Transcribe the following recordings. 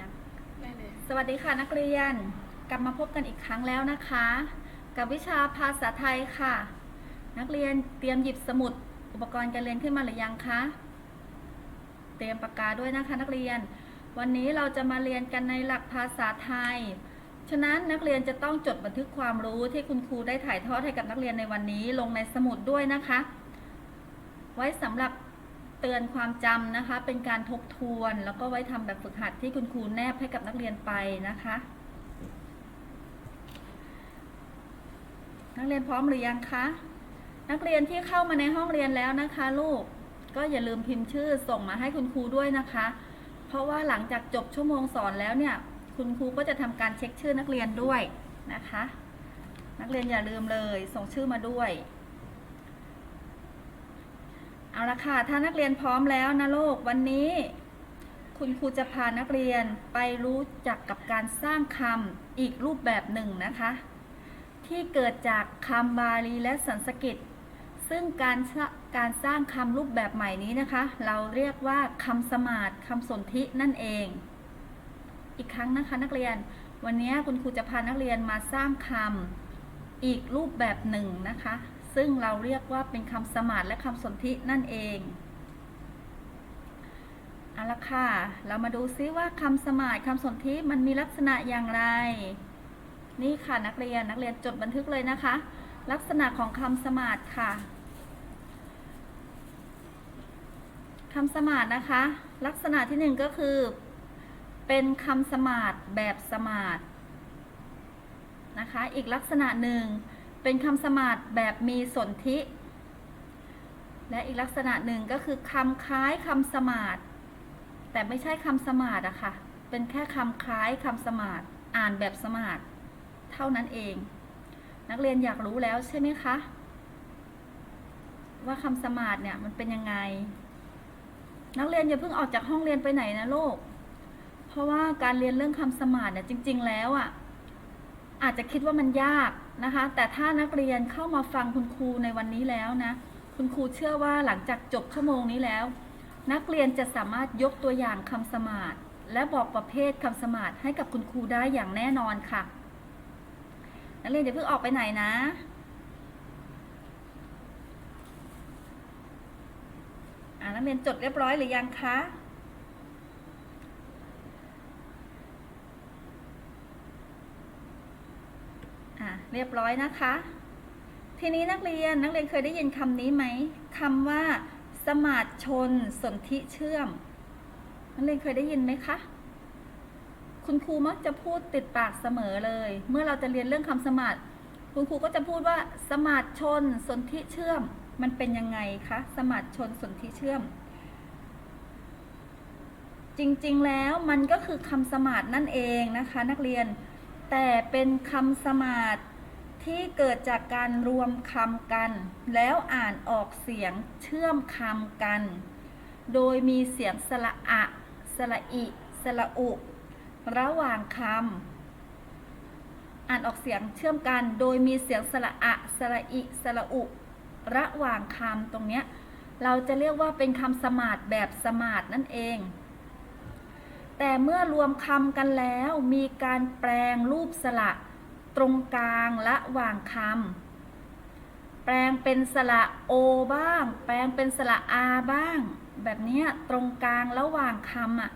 ยังได้เลยสวัสดีค่ะนักเรียน กลับมาพบกันอีกครั้งแล้วนะคะ กับวิชาภาษาไทยค่ะ นักเรียนเตรียมหยิบสมุดอุปกรณ์การเรียนขึ้นมาหรือยังคะเตรียมปากกาด้วยนะคะ นักเรียน วันนี้เราจะมาเรียนกันในหลักภาษาไทย ฉะนั้นนักเรียนจะต้องจดบันทึกความรู้ที่คุณครูได้ถ่ายทอดให้กับนักเรียนในวันนี้ลงในสมุดด้วยนะคะ ไว้สำหรับ เตือนความจำนะคะ เป็นการทบทวน แล้วก็ไว้ทำแบบฝึกหัดที่คุณครูแนบให้กับนักเรียนไปนะคะ นักเรียนพร้อมหรือยังคะ นักเรียนที่เข้ามาในห้องเรียนแล้วนะคะ ลูกก็อย่าลืมพิมพ์ชื่อส่งมาให้คุณครูด้วยนะคะ เพราะว่าหลังจากจบชั่วโมงสอนแล้วเนี่ย คุณครูก็จะทำการเช็คชื่อนักเรียนด้วยนะคะ นักเรียนอย่าลืมเลยส่งชื่อมาด้วย เอาละค่ะ ถ้านักเรียนพร้อมแล้วนะโลก วันนี้ คุณครูจะพานักเรียนไปรู้จักกับการสร้างคำอีกรูปแบบหนึ่งนะคะ ที่เกิดจากคำบาลีและสันสกฤต ซึ่งการสร้าการสร้างคำรูปแบบใหม่นี้นะคะ เราเรียกว่าคำสมาธคำสนธินั่นเอง อีกครั้งนะคะนักเรียน วันนี้คุณครูจะพานักเรียนมาสร้างคำอีกรูปแบบหนึ่งนะคะ ซึ่งเราเรียกว่าเป็นคำสมาธและคำสนธินั่นเองเอาละค่ะ เรามาดูซิว่าคำสมาธคำสนธิมันมีลักษณะอย่างไร นี่ค่ะนักเรียนนักเรียนจดบันทึกเลยนะคะ ลักษณะของคำสมาธค่ะคำสมาธนะคะ ลักษณะที่หนึ่งก็คือ เป็นคำสมาธแบบสมาธนะคะ อีกลักษณะหนึ่ง เป็นคำสมาธิแบบมีสนธิ และอีกลักษณะหนึ่งก็คือคำคล้ายคำสมาธิแต่ไม่ใช่คำสมาธิอะค่ะ เป็นแค่คำคล้ายคำสมาธิอ่านแบบสมาธิเท่านั้นเอง นักเรียนอยากรู้แล้วใช่ไหมคะ ว่าคำสมาธิเนี่ยมันเป็นยังไง นักเรียนอย่าเพิ่งออกจากห้องเรียนไปไหนนะลูกเพราะว่าการเรียนเรื่องคำสมาธิเนี่ยจริง ๆ แล้วอะอาจจะคิดว่ามันยาก นะคะ แต่ถ้านักเรียนเข้ามาฟังคุณครูในวันนี้แล้วนะ คุณครูเชื่อว่าหลังจากจบชั่วโมงนี้แล้ว นักเรียนจะสามารถยกตัวอย่างคำสมาธิและบอกประเภทคำสมาธิให้กับคุณครูได้อย่างแน่นอนค่ะ นักเรียนอย่าเพิ่งออกไปไหนนะนักเรียนจดเรียบร้อยหรือยังคะ เรียบร้อยนะคะ ทีนี้นักเรียนนักเรียนเคยได้ยินคำนี้ไหมคำว่า สมาธิชนสนธิเชื่อม นักเรียนเคยได้ยินไหมคะคุณครูมักจะพูดติดปากเสมอเลย เมื่อเราจะเรียนเรื่องคำสมาธิคุณครูก็จะพูดว่า สมาธิชนสนธิเชื่อม มันเป็นยังไงคะสมาธิชนสนธิเชื่อม จริงๆแล้วมันก็คือคำสมาธินั่นเองนะคะ นักเรียน แต่เป็นคำสมาธิที่เกิดจากการรวมคำกัน แล้วอ่านออกเสียงเชื่อมคำกัน โดยมีเสียงสระอะ สระอิ สระอุ ระหว่างคำอ่านออกเสียงเชื่อมกัน โดยมีเสียงสระอะ สระอิ สระอุ ระหว่างคำตรงเนี้ยเราจะเรียกว่าเป็นคำสมาธิแบบสมาธินั่นเอง แต่เมื่อรวมคำกันแล้วมีการแปลงรูปสระตรงกลางระหว่างคำแปลงเป็นสระโอบ้าง แปลงเป็นสระอาบ้าง แบบนี้ตรงกลางระหว่างคำอะ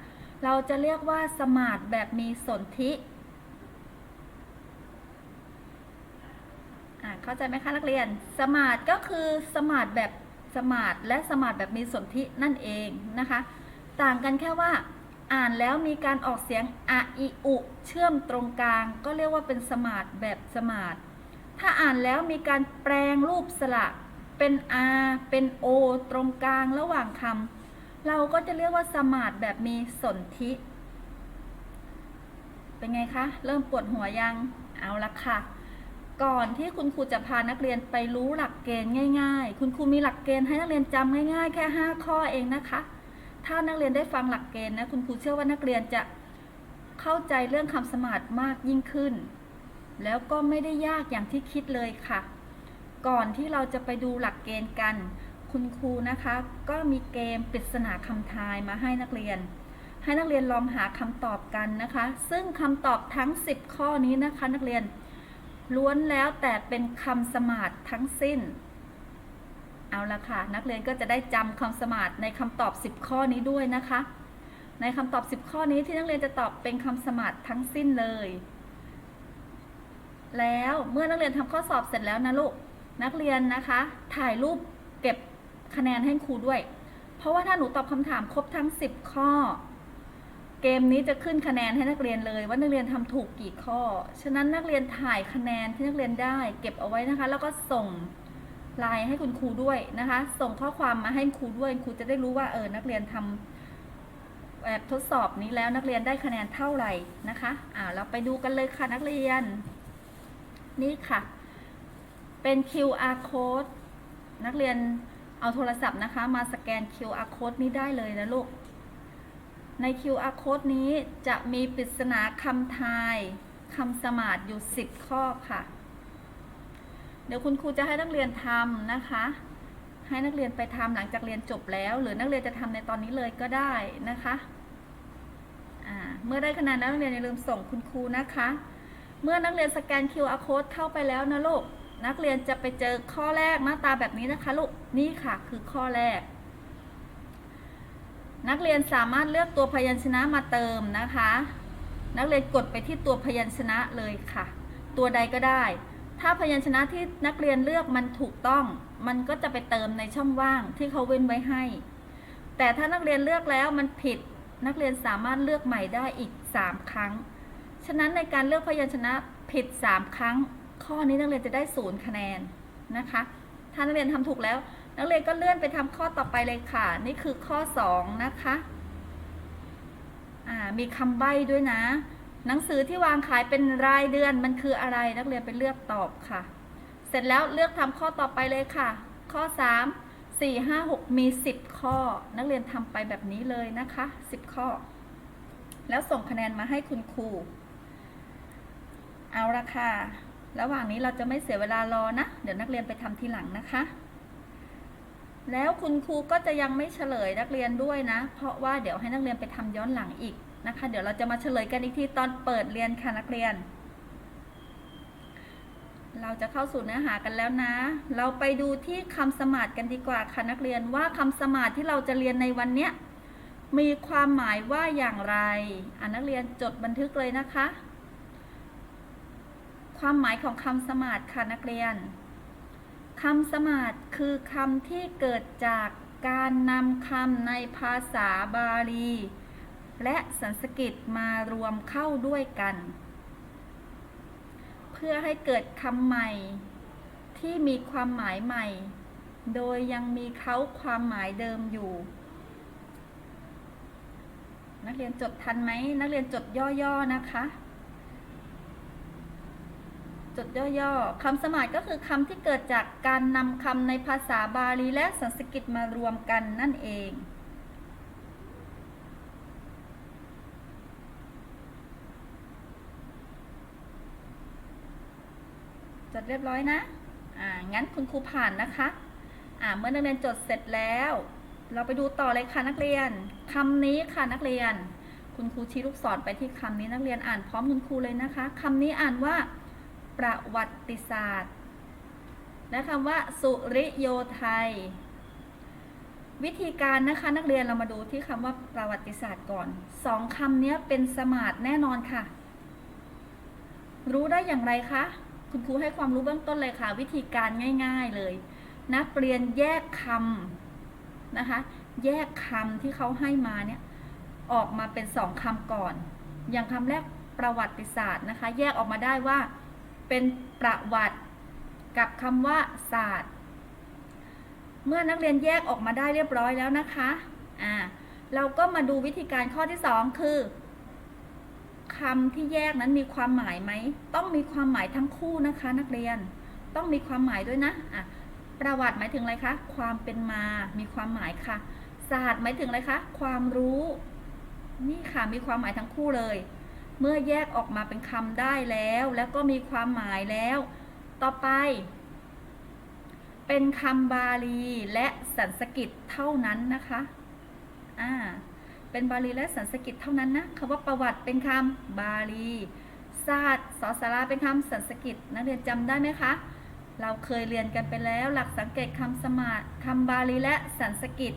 เราจะเรียกว่าสมาธิแบบมีสนธิอะเข้าใจไหมคะนักเรียน สมาธิก็คือสมาธิแบบสมาธิและสมาธิแบบมีสนธินั่นเองนะคะ ต่างกันแค่ว่า อ่านแล้วมีการออกเสียงอะอิอุเชื่อมตรงกลาง ก็เรียกว่าเป็นสมาธิแบบสมาธิถ้าอ่านแล้วมีการแปลงรูปสระเป็นอาเป็นโอตรงกลางระหว่างคำเราก็จะเรียกว่าสมาธิแบบมีสนธิ เป็นไงคะ เริ่มปวดหัวยังเอาละค่ะ ก่อนที่คุณครูจะพานักเรียนไปรู้หลักเกณฑ์ง่าย ๆ คุณครูมีหลักเกณฑ์ให้นักเรียนจำง่าย ๆ แค่ 5 ข้อเองนะคะ ถ้านักเรียนได้ฟังหลักเกณฑ์นะคุณครูเชื่อว่านักเรียนจะเข้าใจเรื่องคำสมาธิมากยิ่งขึ้น แล้วก็ไม่ได้ยากอย่างที่คิดเลยค่ะ ก่อนที่เราจะไปดูหลักเกณฑ์กัน คุณครูนะคะ ก็มีเกมปริศนาคำทายมาให้นักเรียน ให้นักเรียนลองหาคำตอบกันนะคะ ซึ่งคำตอบทั้ง 10 ข้อนี้นะคะ นักเรียนล้วนแล้วแต่เป็นคำสมาร์ททั้งสิ้น เอาละค่ะ นักเรียนก็จะได้จำคำสมาร์ทในคำตอบ 10 ข้อนี้ด้วยนะคะ ในคำตอบ 10 ข้อนี้ที่นักเรียนจะตอบเป็นคำสมาร์ททั้งสิ้นเลย แล้วเมื่อนักเรียนทำข้อสอบเสร็จแล้วนะลูก นักเรียนนะคะ ถ่ายรูปเก็บคะแนนให้ครูด้วย เพราะว่าถ้าหนูตอบคำถามครบทั้ง 10 ข้อ เกมนี้จะขึ้นคะแนนให้นักเรียนเลย ว่านักเรียนทำถูกกี่ข้อ ฉะนั้นนักเรียนถ่ายคะแนนที่นักเรียนได้ เก็บเอาไว้นะคะ แล้วก็ส่ง ไลน์ให้คุณครูด้วยนะคะ ส่งข้อความมาให้ครูด้วยครูจะได้รู้ว่าเออนักเรียนทำแบบทดสอบนี้แล้วนักเรียนได้คะแนนเท่าไหร่นะคะอ่าเราไปดูกันเลยค่ะนักเรียน นี่ค่ะ เป็น QR code นักเรียนเอาโทรศัพท์นะคะ มาสแกน QR code นี้ได้เลยนะลูก ใน QR code นี้จะมีปริศนาคำทายคำสมาร์ทอยู่ 10 ข้อค่ะ ดี๋ยวคุณครูจะให้นักเรียนทำนะคะ ให้นักเรียนไปทำหลังจากเรียนจบแล้ว หรือนักเรียนจะทำในตอนนี้เลยก็ได้นะคะเมื่อได้คะแนนแล้วนักเรียนอย่าลืมส่งคุณครูนะคะ เมื่อนักเรียนสแกน QR code เข้าไปแล้วนะลูก นักเรียนจะไปเจอข้อแรกหน้าตาแบบนี้นะคะลูก นี่ค่ะคือข้อแรก นักเรียนสามารถเลือกตัวพยัญชนะมาเติมนะคะ นักเรียนกดไปที่ตัวพยัญชนะเลยค่ะ ตัวใดก็ได้ ถ้าพยัญชนะที่นักเรียนเลือกมันถูกต้อง มันก็จะไปเติมในช่องว่างที่เขาเว้นไว้ให้ แต่ถ้านักเรียนเลือกแล้วมันผิด นักเรียนสามารถเลือกใหม่ได้อีก 3 ครั้ง ฉะนั้นในการเลือกพยัญชนะผิด 3 ครั้ง ข้อนี้นักเรียนจะได้ศูนย์คะแนนนะคะ ถ้านักเรียนทำถูกแล้ว นักเรียนก็เลื่อนไปทำข้อต่อไปเลยค่ะ นี่คือข้อ 2 นะคะ มีคำใบ้ด้วยนะ หนังสือที่วางขายเป็นรายเดือนมันคืออะไรนักเรียนไปเลือกตอบค่ะ เสร็จแล้วเลือกทำข้อต่อไปเลยค่ะ ข้อ 3 4 5 6 มี 10 ข้อ นักเรียนทำไปแบบนี้เลยนะคะ 10 ข้อ แล้วส่งคะแนนมาให้คุณครู เอาละค่ะ ระหว่างนี้เราจะไม่เสียเวลารอนะ เดี๋ยวนักเรียนไปทำทีหลังนะคะ แล้วคุณครูก็จะยังไม่เฉลยนักเรียนด้วยนะ เพราะว่าเดี๋ยวให้นักเรียนไปทำย้อนหลังอีก นะคะ เดี๋ยวเราจะมาเฉลยกันอีกทีตอนเปิดเรียนค่ะนักเรียน เราจะเข้าสู่เนื้อหากันแล้วนะ เราไปดูที่คำสมาร์ทกันดีกว่าค่ะนักเรียนว่าคำสมาร์ทที่เราจะเรียนในวันเนี้ยมีความหมายว่าอย่างไรอ่านักเรียนจดบันทึกเลยนะคะ ความหมายของคำสมาร์ทค่ะนักเรียนคำสมาร์ทคือคำที่เกิดจากการนำคำในภาษาบาลี และสันสกฤตมารวมเข้าด้วยกัน เพื่อให้เกิดคำใหม่ที่มีความหมายใหม่ โดยยังมีเขาความหมายเดิมอยู่ นักเรียนจดทันไหม นักเรียนจดย่อๆนะคะ จดย่อๆคำสมาร์ทก็คือคำที่เกิดจากการนำคำในภาษาบาลีและสันสกฤตมารวมกันนั่นเอง เรียบร้อยนะ อ่า งั้นคุณครูผ่านนะคะ อ่า เมื่อนักเรียนจดเสร็จแล้ว เราไปดูต่อเลยค่ะนักเรียนคำนี้ค่ะนักเรียน คุณครูชี้ลูกศรไปที่คำนี้นักเรียนอ่านพร้อมคุณครูเลยนะคะคำนี้อ่านว่า ประวัติศาสตร์ และคำว่า สุริโยไทย วิธีการนะคะนักเรียนเรามาดูที่คำว่าประวัติศาสตร์ก่อนสองคำนี้เป็นสมาร์ทแน่นอนค่ะ รู้ได้อย่างไรคะ คุณครูให้ความรู้เบื้องต้นเลยค่ะ วิธีการง่าย ๆเลย นักเรียนแยกคำนะคะ แยกคำที่เขาให้มาเนี่ยออกมาเป็นสองคำก่อน อย่างคำแรกประวัติศาสตร์นะคะ แยกออกมาได้ว่าเป็นประวัติกับคำว่าศาสตร์ เมื่อนักเรียนแยกออกมาได้เรียบร้อยแล้วนะคะอ่าเราก็มาดูวิธีการข้อที่ 2 คือ คำที่แยกนั้นมีความหมายไหม ต้องมีความหมายทั้งคู่นะคะ นักเรียน ต้องมีความหมายด้วยนะอะประวัติหมายถึงอะไรคะ ความเป็นมา มีความหมายค่ะ ศาสตร์หมายถึงอะไรคะ ความรู้ นี่ค่ะ มีความหมายทั้งคู่เลย เมื่อแยกออกมาเป็นคำได้แล้ว แล้วก็มีความหมายแล้ว ต่อไป เป็นคำบาลีและสันสกฤตเท่านั้นนะคะ อ่า เป็นบาลีและสันสกฤตเท่านั้นนะคำว่าประวัติเป็นคำบาลีศาสตร์สอสาราเป็นคำสันสกฤตนักเรียนจำได้ไหมคะ เราเคยเรียนกันไปแล้วหลักสังเกตคำสมาธิคำบาลีและสันสกฤต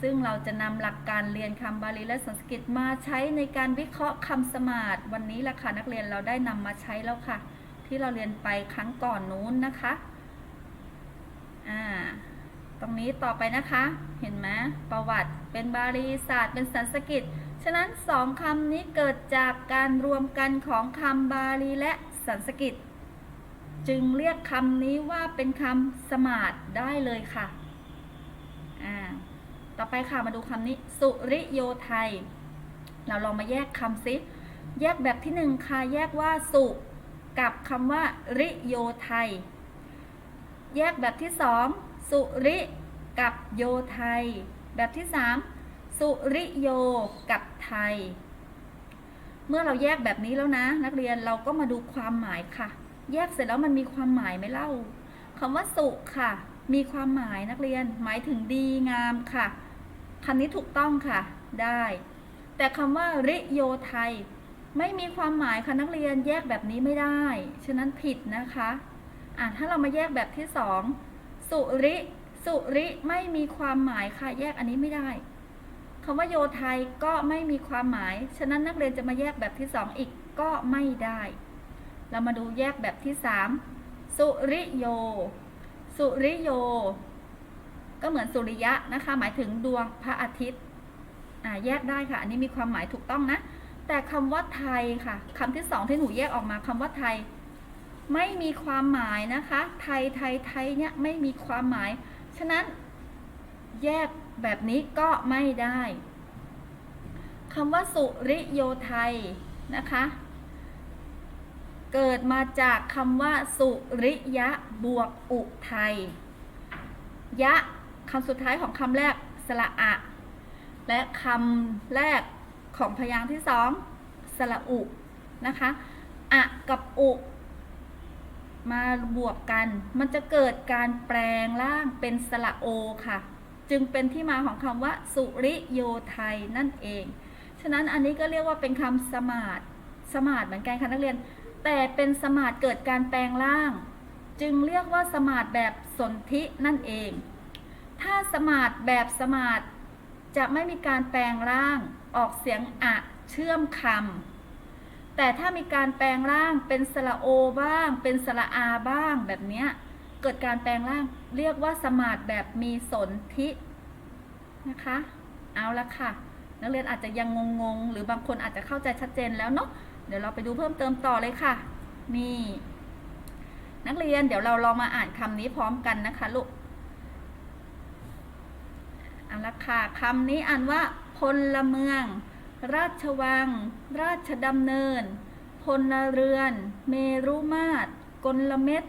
ซึ่งเราจะนำหลักการเรียนคำบาลีและสันสกฤตมาใช้ในการวิเคราะห์คำสมาธิวันนี้ละค่ะนักเรียนเราได้นำมาใช้แล้วค่ะ ที่เราเรียนไปครั้งก่อนนู้นนะคะ อ่า ตรงนี้ต่อไปนะคะ เห็นไหมประวัติเป็นบาลีศาสตร์เป็นสันสกฤตฉะนั้นสองคำนี้เกิดจากการรวมกันของคำบาลีและสันสกฤตจึงเรียกคำนี้ว่าเป็นคำสมาธได้เลยค่ะอ่าต่อไปค่ะมาดูคำนี้ สุริโยไทย เราลองมาแยกคำซิแยกแบบที่หนึ่งค่ะแยกว่าสุกับคำว่าริโยไทย แยกแบบที่สอง สุริกับโยไทย แบบที่สามสุริโยกับไทย เมื่อเราแยกแบบนี้แล้วนะ นักเรียนเราก็มาดูความหมายค่ะ แยกเสร็จแล้วมันมีความหมายไหมเล่าคำว่าสุค่ะ มีความหมายนักเรียนหมายถึงดีงามค่ะคำนี้ถูกต้องค่ะ ได้ แต่คำว่าริโยไทย ไม่มีความหมายค่ะนักเรียนแยกแบบนี้ไม่ได้ ฉะนั้นผิดนะคะอะถ้าเรามาแยกแบบที่สอง สุริ สุริไม่มีความหมายค่ะ แยกอันนี้ไม่ได้คำว่าโยไทยก็ไม่มีความหมาย ฉะนั้นนักเรียนจะมาแยกแบบที่สองอีกก็ไม่ได้ เรามาดูแยกแบบที่สามสุริโย สุริโย ก็เหมือนสุริยะนะคะ หมายถึงดวงพระอาทิตย์แยกได้ค่ะ อันนี้มีความหมายถูกต้องนะ แต่คำว่าไทยค่ะคำที่สองที่หนูแยกออกมาคำว่าไทย ไม่มีความหมายนะคะ ไทยไทยไทยเนี่ยไม่มีความหมาย ฉะนั้นแยกแบบนี้ก็ไม่ได้คำว่าสุริโยไทยนะคะ เกิดมาจากคำว่า สุริยะบวกอุไทย ยะคำสุดท้ายของคำแรกสระอะ และคำแรกของพยางค์ที่สองสระอุนะคะ อะกับอุ มาบวกกัน มันจะเกิดการแปลงร่างเป็นสระโอค่ะ จึงเป็นที่มาของคำว่า สุริโยไทยนั่นเอง ฉะนั้นอันนี้ก็เรียกว่าเป็นคำสมาดสมาดเหมือนกันค่ะนักเรียน แต่เป็นสมาดเกิดการแปลงร่าง จึงเรียกว่าสมาดแบบสนธินั่นเอง ถ้าสมาดแบบสมาดจะไม่มีการแปลงร่าง ออกเสียงอะเชื่อมคำ แต่ถ้ามีการแปลงร่างเป็นสระโอบ้าง เป็นสระอาบ้างแบบเนี้ยเกิดการแปลงร่างเรียกว่าสมาดแบบมีสนธินะคะ เอาละค่ะ นักเรียนอาจจะยังงงๆ หรือบางคนอาจจะเข้าใจชัดเจนแล้วเนาะเดี๋ยวเราไปดูเพิ่มเติมต่อเลยค่ะ นี่ นักเรียนเดี๋ยวเราลองมาอ่านคำนี้พร้อมกันนะคะลูกเอาละค่ะคำนี้อ่านว่าพลเมือง ราชวัง ราชดำเนิน พลเรือน เมรุมาตร กลเม็ด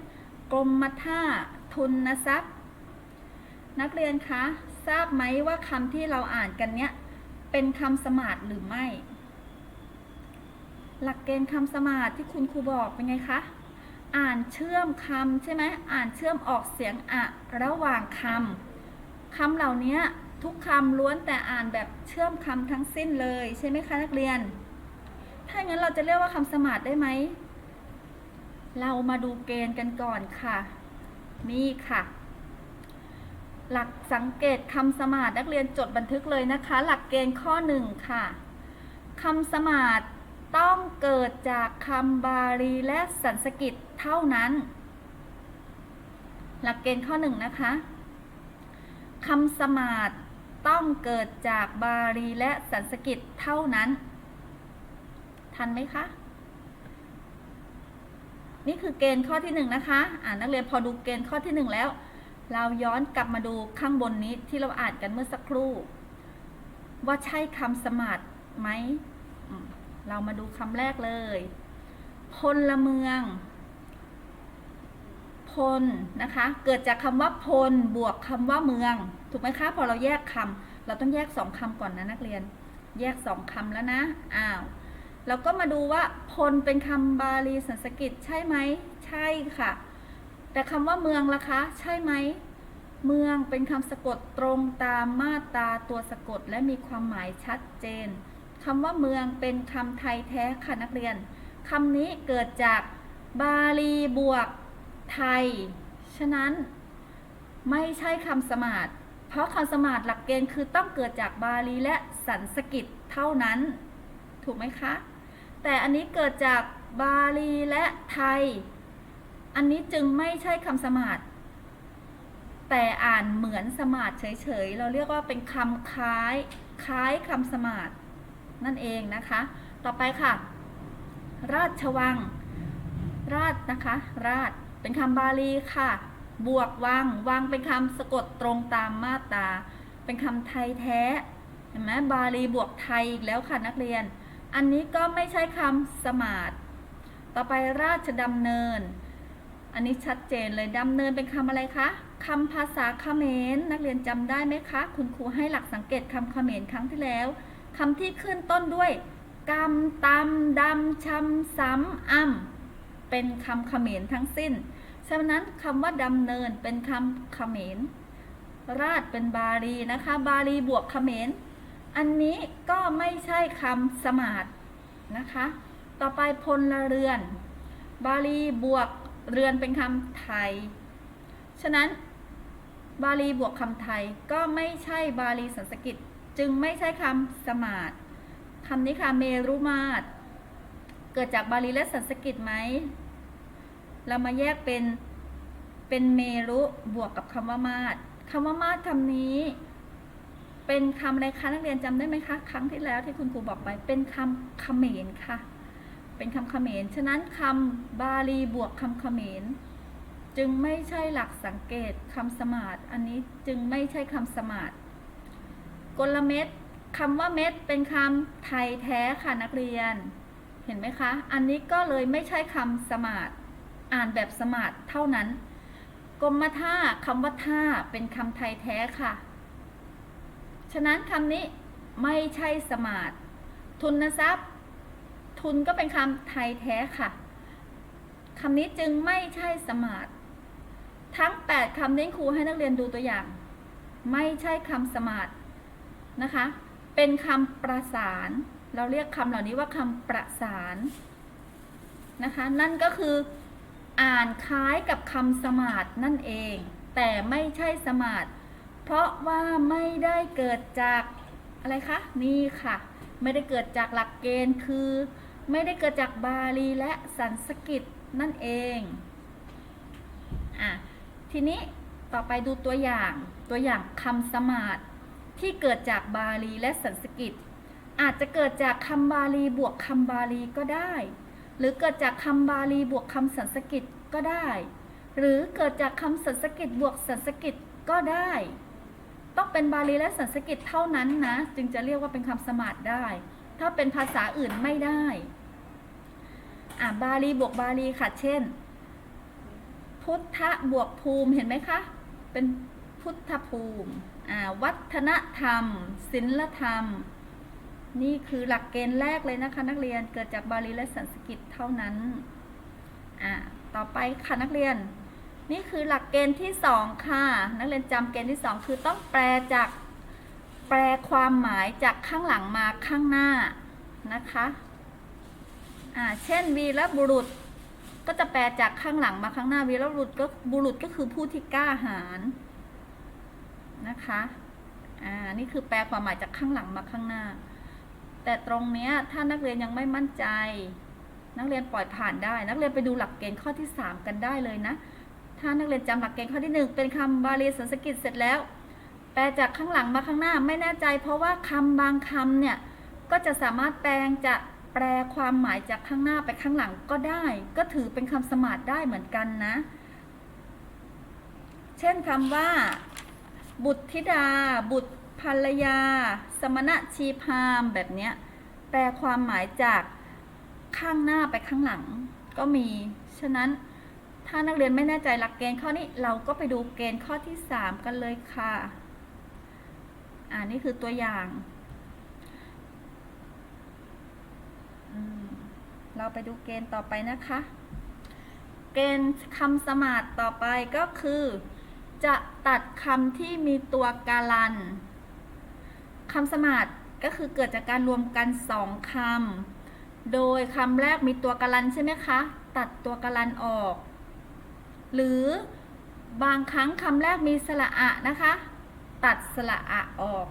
กรมท่า ทุนทรัพย์ นักเรียนคะ ทราบไหมว่าคำที่เราอ่านกันเนี้ย เป็นคำสมาธหรือไม่ หลักเกณฑ์คำสมาธที่คุณครูบอกเป็นไงคะ อ่านเชื่อมคำใช่ไหม อ่านเชื่อมออกเสียงอะ ระหว่างคำคำเหล่านี้ ทุกคำล้วนแต่อ่านแบบเชื่อมคำทั้งสิ้นเลยใช่ไหมคะนักเรียน ถ้างั้นเราจะเรียกว่าคำสมาธิได้ไหม เรามาดูเกณฑ์กันก่อนค่ะ นี่ค่ะ หลักสังเกตคำสมาธินักเรียนจดบันทึกเลยนะคะ หลักเกณฑ์ข้อหนึ่งค่ะคำสมาธิต้องเกิดจากคำบาลีและสันสกฤตเท่านั้น หลักเกณฑ์ข้อหนึ่งนะคะคำสมาธิ ต้องเกิดจากบาลีและสันสกฤตเท่านั้น ทันไหมคะ นี่คือเกณฑ์ข้อที่หนึ่งนะคะอ่านักเรียนพอดูเกณฑ์ข้อที่หนึ่งแล้ว เราย้อนกลับมาดูข้างบนนี้ที่เราอ่านกันเมื่อสักครู่ ว่าใช่คำสมาธิไหม เรามาดูคำแรกเลย พลเมืองพลนะคะ เกิดจากคำว่าพลบวกคำว่าเมือง ถูกไหมคะพอเราแยกคำเราต้องแยกสองคำก่อนนะนักเรียน แยกสองคำแล้วนะอ้าวเราก็มาดูว่าพลเป็นคำบาลีสันสกฤตใช่ไหมใช่ค่ะ แต่คำว่าเมืองล่ะคะ ใช่ไหมเมืองเป็นคำสะกดตรงตามมาตราตัวสะกดและมีความหมายชัดเจนคำว่าเมืองเป็นคำไทยแท้ค่ะนักเรียนคำนี้เกิดจากบาลีบวกไทย ฉะนั้นไม่ใช่คำสมาร์ท ราะคำสมาร์ทหลักเกณฑ์คือต้องเกิดจากบาลีและสันสกฤตเท่านั้น ถูกไหมคะ แต่อันนี้เกิดจากบาลีและไทย อันนี้จึงไม่ใช่คำสมาร์ทแต่อ่านเหมือนสมาร์ทเฉยๆ เราเรียกว่าเป็นคำคล้ายคล้ายคำสมาร์ทนั่นเองนะคะ ต่อไปค่ะ ราชวัง ราชนะคะ ราชเป็นคำบาลีค่ะ บวกวังวังเป็นคำสะกดตรงตามมาตราเป็นคำไทยแท้เห็นไหมบาลีบวกไทยอีกแล้วค่ะนักเรียน อันนี้ก็ไม่ใช่คำสมาร์ทต่อไปราชดำเนิน อันนี้ชัดเจนเลยดำเนินเป็นคำอะไรคะคำภาษาเขมรนักเรียนจำได้ไหมคะ คุณครูให้หลักสังเกตคำเขมรครั้งที่แล้วคำที่ขึ้นต้นด้วยกำตำดำชำซ้ำอ่ำเป็นคำเขมรทั้งสิ้น ฉะนั้นคำว่าดำเนินเป็นคำเขมร ราชเป็นบาลีนะคะ บาลีบวกเขมร อันนี้ก็ไม่ใช่คำสมาร์ทนะคะ ต่อไปพลเรือน บาลีบวกเรือนเป็นคำไทย ฉะนั้นบาลีบวกคำไทยก็ไม่ใช่บาลีสันสกฤตจึงไม่ใช่คำสมาร์ทคำนี้ค่ะเมรุมาตรเกิดจากบาลีและสันสกฤตไหม เรามาแยกเป็นเป็นเมรุบวกกับคำว่ามาตรคำว่ามาตรคำนี้ เป็นคำอะไรคะนักเรียนจำได้ไหมคะ ครั้งที่แล้วที่คุณครูบอกไป เป็นคำเขมรค่ะ เป็นคำเขมรฉะนั้นคำบาลีบวกคำเขมรจึงไม่ใช่หลักสังเกตคำสมาร์ทอันนี้จึงไม่ใช่คำสมาร์ทกลเม็ดคำว่าเม็ดเป็นคำไทยแท้ค่ะนักเรียน เห็นไหมคะ อันนี้ก็เลยไม่ใช่คำสมาร์ท อ่านแบบสมาร์ทเท่านั้น กรมท่าคำว่าท่าเป็นคำไทยแท้ค่ะ ฉะนั้นคำนี้ไม่ใช่สมาร์ททุนทรัพย์ ทุนก็เป็นคำไทยแท้ค่ะคำนี้จึงไม่ใช่สมาร์ททั้ง 8คำนี้ครูให้นักเรียนดูตัวอย่าง ไม่ใช่คำสมาร์ทนะคะ เป็นคำประสาน เราเรียกคำเหล่านี้ว่าคำประสานนะคะ นั่นก็คือ อ่านคล้ายกับคำสมาร์ทนั่นเอง แต่ไม่ใช่สมาร์ทเพราะว่าไม่ได้เกิดจากอะไรคะนี่ค่ะ ไม่ได้เกิดจากหลักเกณฑ์คือ ไม่ได้เกิดจากบาลีและสันสกฤตนั่นเองอะทีนี้ต่อไปดูตัวอย่างตัวอย่างคำสมาร์ทที่เกิดจากบาลีและสันสกฤตอาจจะเกิดจากคำบาลีบวกคำบาลีก็ได้ หรือเกิดจากคำบาลีบวกคำสันสกฤตก็ได้ หรือเกิดจากคำสันสกฤตบวกสันสกฤตก็ได้ ต้องเป็นบาลีและสันสกฤตเท่านั้นนะ จึงจะเรียกว่าเป็นคำสมาร์ทได้ ถ้าเป็นภาษาอื่นไม่ได้อะบาลีบวกบาลีค่ะ เช่น พุทธบวกภูมิเห็นไหมคะ เป็นพุทธภูมิอ่าวัฒนธรรมศิลธรรม นี่คือหลักเกณฑ์แรกเลยนะคะ นักเรียนเกิดจากบาลีและสันสกฤตเท่านั้น อ่า ต่อไปค่ะนักเรียน นี่คือหลักเกณฑ์ที่สองค่ะ นักเรียนจำเกณฑ์ที่สองคือต้องแปลจากแปลความหมายจากข้างหลังมาข้างหน้านะคะ อ่า เช่นวีรบุรุษ ก็จะแปลจากข้างหลังมาข้างหน้าวีรบุรุษก็บุรุษก็คือผู้ที่กล้าหาญนะคะ อ่า นี่คือแปลความหมายจากข้างหลังมาข้างหน้า แต่ตรงเนี้ยถ้านักเรียนยังไม่มั่นใจ นักเรียนปล่อยผ่านได้ นักเรียนไปดูหลักเกณฑ์ข้อที่ 3 กันได้เลยนะ ถ้านักเรียนจำหลักเกณฑ์ข้อที่ 1 เป็นคำบาลีสันสกฤตเสร็จแล้ว แปลจากข้างหลังมาข้างหน้าไม่แน่ใจ เพราะว่าคำบางคำเนี่ยก็จะสามารถแปลงจะแปลความหมายจากข้างหน้าไปข้างหลังก็ได้ ก็ถือเป็นคำสมาร์ทได้เหมือนกันนะ เช่นคำว่า บุตรธิดา บุตร รรยา สมณะชีพามแบบเนี้ยแปลความหมายจากข้างหน้าไปข้างหลังก็มี ฉะนั้นถ้านักเรียนไม่แน่ใจหลักเกณฑ์ข้อนี้เราก็ไปดูเกณฑ์ข้อที่ 3 กันเลยค่ะ อ่านี่คือตัวอย่าง เราไปดูเกณฑ์ต่อไปนะคะ เกณฑ์คำสมาร์ทต่อไปก็คือ จะตัดคำที่มีตัวการัน คำสมาร์ทก็คือเกิดจากการรวมกันสองคำโดยคำแรกมีตัวการันใช่ไหมคะ ตัดตัวการันออก หรือบางครั้งคำแรกมีสระอะนะคะ ตัดสระอะออก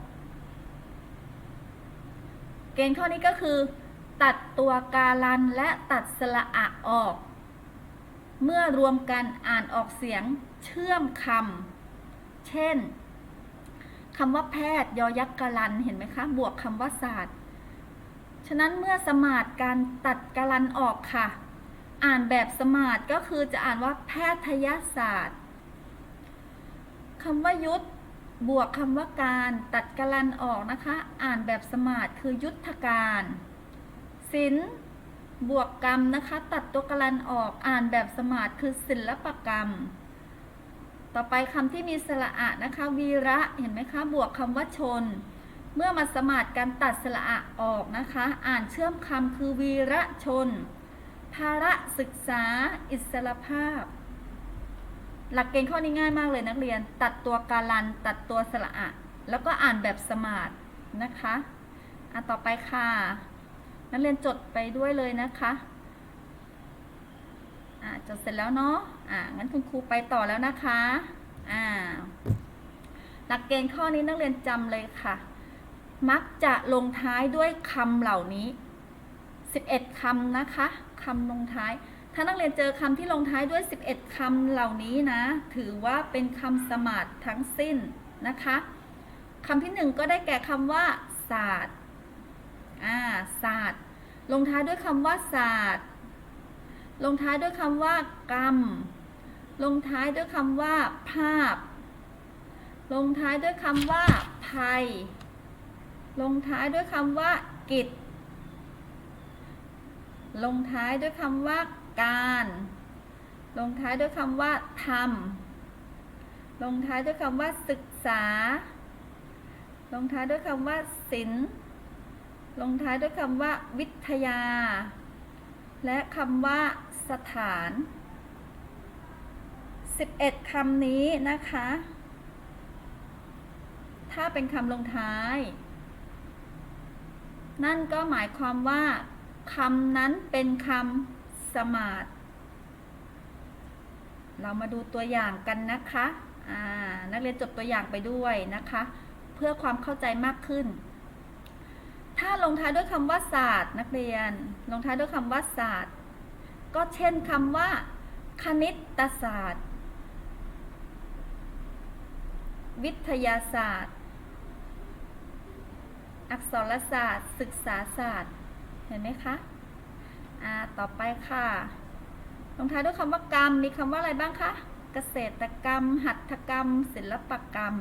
เกณฑ์ข้อนี้ก็คือ ตัดตัวการันและตัดสระอะออก เมื่อรวมกันอ่านออกเสียงเชื่อมคำเช่น คำว่าแพทย์ยอยักษ์กรันเห็นไหมคะ บวกคำว่าศาสตร์ ฉะนั้นเมื่อสมาร์ทการตัดกรันออกค่ะ อ่านแบบสมาร์ทก็คือจะอ่านว่าแพทยศาสตร์คำว่ายุทธบวกคำว่าการตัดกรันออกนะคะ อ่านแบบสมาร์ทคือยุทธการศิลป์บวกกรรมนะคะ ตัดตัวกรันออกอ่านแบบสมาร์ทคือศิลปกรรม ต่อไปคำที่มีสระอะนะคะ วีระเห็นไหมคะ บวกคำว่าชน เมื่อมาสมาร์ทการตัดสระอะออกนะคะ อ่านเชื่อมคำคือวีระชน ภาระศึกษา อิสรภาพ หลักเกณฑ์ข้อนี้ง่ายมากเลยนักเรียน ตัดตัวการัน ตัดตัวสระอะแล้วก็อ่านแบบสมาร์ทนะคะอะต่อไปค่ะนักเรียนจดไปด้วยเลยนะคะอะจดเสร็จแล้วเนาะ อะงั้นคุณครูไปต่อแล้วนะคะอ่าหลักเกณฑ์ข้อนี้นักเรียนจำเลยค่ะ มักจะลงท้ายด้วยคำเหล่านี้ 11คำนะคะคำลงท้าย ถ้านักเรียนเจอคำที่ลงท้ายด้วย 11คำเหล่านี้นะ ถือว่าเป็นคำสมาร์ททั้งสิ้นนะคะคำที่หนึ่งก็ได้แก่คำว่าศาสตร์อ่าศาสตร์ ลงท้ายด้วยคำว่าศาสตร์ ลงท้ายด้วยคำว่ากรรม ลงท้ายด้วยคำว่า ภาพ ลงท้ายด้วยคำว่า ภัย ลงท้ายด้วยคำว่า กิจ ลงท้ายด้วยคำว่า การ ลงท้ายด้วยคำว่าธรรมลงท้ายด้วยคำว่า ศึกษา ลงท้ายด้วยคำว่าศิลป์ลงท้ายด้วยคำว่า วิทยา และคำว่าสถาน 11คำนี้นะคะ ถ้าเป็นคำลงท้าย นั่นก็หมายความว่าคำนั้นเป็นคำสมาร์เรามาดูตัวอย่างกันนะคะนักเรียนจดตัวอย่างไปด้วยนะคะ เพื่อความเข้าใจมากขึ้น ถ้าลงท้ายด้วยคำว่าศาสตร์ นักเรียน ลงท้ายด้วยคำว่าศาสตร์ ก็เช่นคำว่า คณิตศาสตร์ วิทยาศาสตร์ อักษรศาสตร์ ศึกษาศาสตร์ เห็นไหมคะอ่าต่อไปค่ะลงท้ายด้วยคำว่ากรรม มีคำว่าอะไรบ้างคะ เกษตรกรรม หัตถกรรม ศิลปกรรม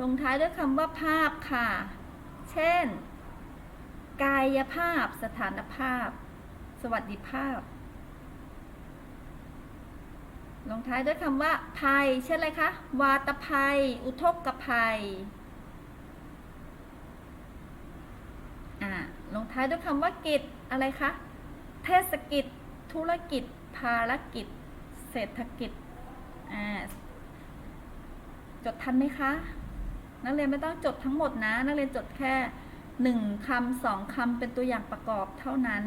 ลงท้ายด้วยคำว่าภาพค่ะ เช่น กายภาพ สถานภาพ สวัสดิภาพ ลงท้ายด้วยคำว่าภัยเช่นอะไรคะ วาตภัย อุทกภัยอ่าลงท้ายด้วยคำว่ากิจอะไรคะ เทศกิจ ธุรกิจ ภารกิจ เศรษฐกิจอ่าจดทันไหมคะ นักเรียนไม่ต้องจดทั้งหมดนะ นักเรียนจดแค่หนึ่งคำสองคำเป็นตัวอย่างประกอบเท่านั้น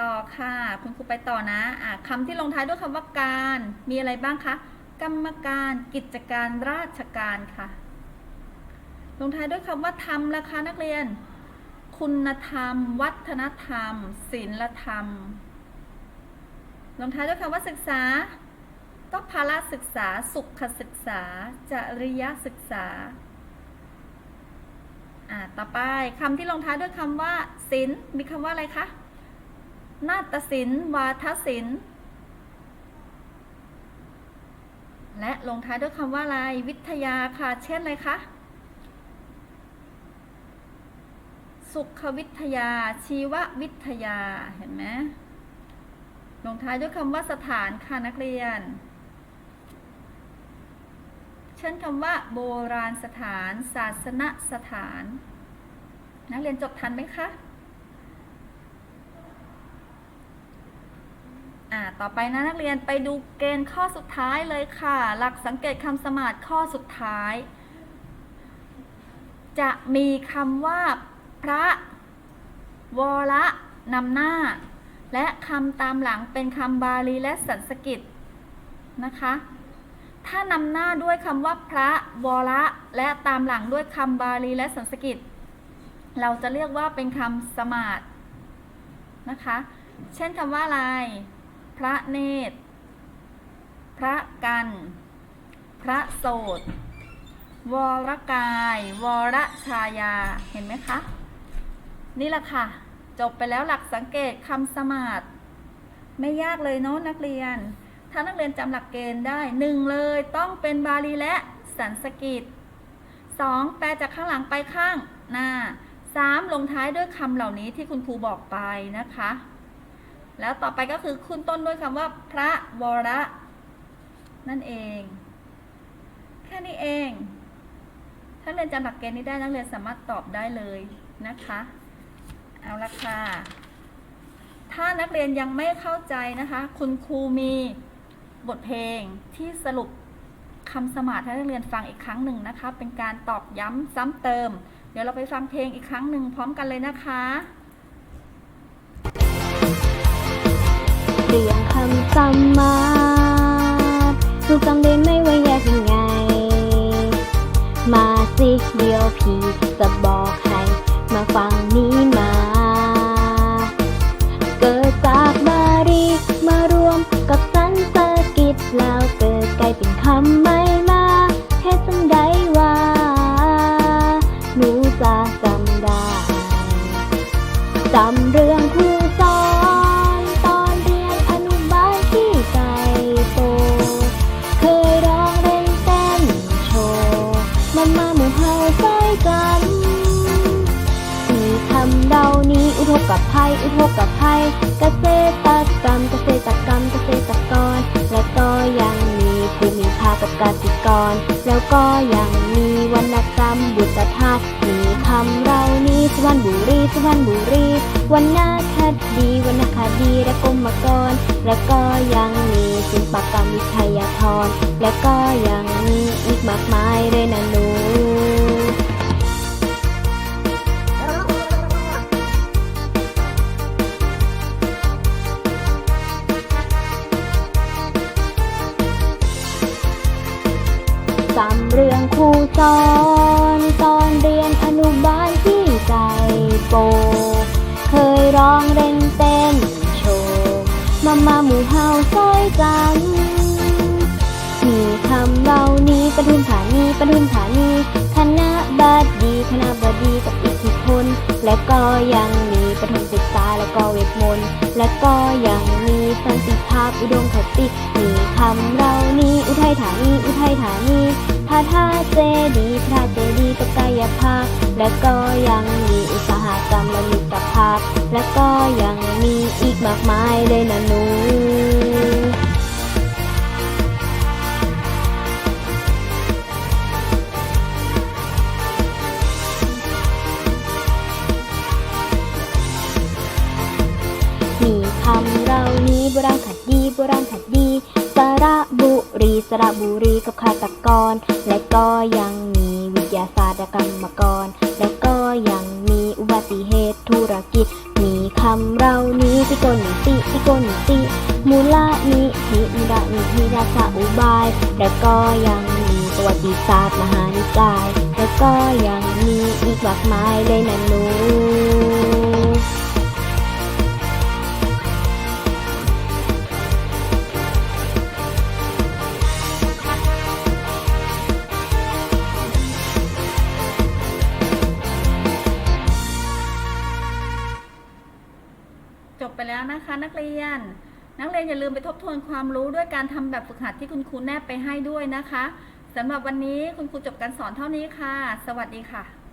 ต่อค่ะ คุณครูไปต่อนะะคำที่ลงท้ายด้วยคำว่าการมีอะไรบ้างคะ กรรมการกิจการราชการค่ะ ลงท้ายด้วยคำว่าธรรมราคานักเรียน คุณธรรม วัฒนธรรมศีลธรรม ลงท้ายด้วยคำว่าศึกษาก็ภาระศึกษา สุขศึกษา จริยศึกษาอ่าต่อไปคำที่ลงท้ายด้วยคำว่าศิลมีคำว่าอะไรคะ นาฏศิลป์วาทศิลป์ และลงท้ายด้วยคำว่าอะไร วิทยาค่ะ เช่นอะไรคะ สุขวิทยา ชีววิทยา เห็นไหมลงท้ายด้วยคำว่าสถานค่ะนักเรียน เช่นคำว่า โบราณสถาน ศาสนสถาน นักเรียนจบทันไหมคะ อ่าต่อไปนะนักเรียนไปดูเกณฑ์ข้อสุดท้ายเลยค่ะ หลักสังเกตคำสมาธิข้อสุดท้าย จะมีคำว่า พระวระนำหน้า และคำตามหลังเป็นคำบาลีและสันสกฤตนะคะ ถ้านำหน้าด้วยคำว่าพระวระและตามหลังด้วยคำบาลีและสันสกฤต เราจะเรียกว่าเป็นคำสมาธินะคะ เช่นคำว่าอะไร พระเนตร พระกัน พระโสดวรกาย วรชายา เห็นไหมคะ นี่แหละค่ะ จบไปแล้วหลักสังเกตคำสมาธิไม่ยากเลยเนาะนักเรียน ถ้านักเรียนจำหลักเกณฑ์ได้หนึ่งเลยต้องเป็นบาลีและสันสกฤตสองแปลจากข้างหลังไปข้างหน้าสามลงท้ายด้วยคำเหล่านี้ที่คุณครูบอกไปนะคะ แล้วต่อไปก็คือขึ้นต้นด้วยคำว่า พระวระนั่นเอง แค่นี้เอง ถ้าเรียนจำหลักเกณฑ์นี้ได้นักเรียนสามารถตอบได้เลยนะคะ เอาละค่ะ ถ้านักเรียนยังไม่เข้าใจนะคะ คุณครูมีบทเพลงที่สรุปคำสมาธิให้นักเรียนฟังอีกครั้งหนึ่งนะคะ เป็นการตอกย้ำซ้ำเติม เดี๋ยวเราไปฟังเพลงอีกครั้งหนึ่งพร้อมกันเลยนะคะ เรียงคำสมาธิลูกจำได้ไหมว่าแยกยังไง มาสิเดี๋ยวพี่จะบอกให้มาฟังนี้มา เกิดจากบาลีมารวมกับสันสกฤตแล้วเกิดกลายเป็นคำใหม่มาเฮ็ดจังได้ว่าหนูจะจำได้จำเรื่องค กษตรกรรมเกษตรกรรมเกษตรกร และก็ยังมีภูมิภาคกับกสิกร แล้วก็ยังมีวรรณกรรมบุตรธาตุมีคำเหล่านี้สุวรรณบุรีสุวรรณบุรีวรรณคดีวรรณคดีและกรมกร และก็ยังมีศิลปกรรมวิทยาธรและก็ยังมีอีกมากมายเลยนะหนู จำเรื่องครูสอนตอนเรียนอนุบาลที่ใจโป เคยร้องเล่นเต้นโชว์มามาหมู่เฮาซอยกัน มีคำเหล่านี้ปทุมธานีปทุมธานีคณะบดีคณะบดีกับ อิทธิพลและก็ยังมีปฐมศึกษาและก็เวทมนต์และก็ยังมีสันติภาพอุดมคติมีคำเหล่านี้อุทัยธานีอุทัยธานีพระธาตุเจดีพระเจดีย์กับกายภาพ และก็ยังมีอุตสาหกรรมและมิตรภาพ และก็ยังมีอีกมากมายเลยนะหนู บุรีกับฆาตกร และก็ยังมีวิทยาศาสตร์กรรมกร และก็ยังมีอุบัติเหตุธุรกิจ มีคำเหล่านี้ที่โกนิติที่โกนิติมูลนิธิมูลนิธิราชาอุบาย และก็ยังมีประวัติศาสตร์มหานิกาย และก็ยังมีอีกมากมายเลยนะหนู เรียน นักเรียนอย่าลืมไปทบทวนความรู้ด้วยการทำแบบฝึกหัดที่คุณครูแนบไปให้ด้วยนะคะสำหรับวันนี้คุณครูจบการสอนเท่านี้ค่ะ สวัสดีค่ะ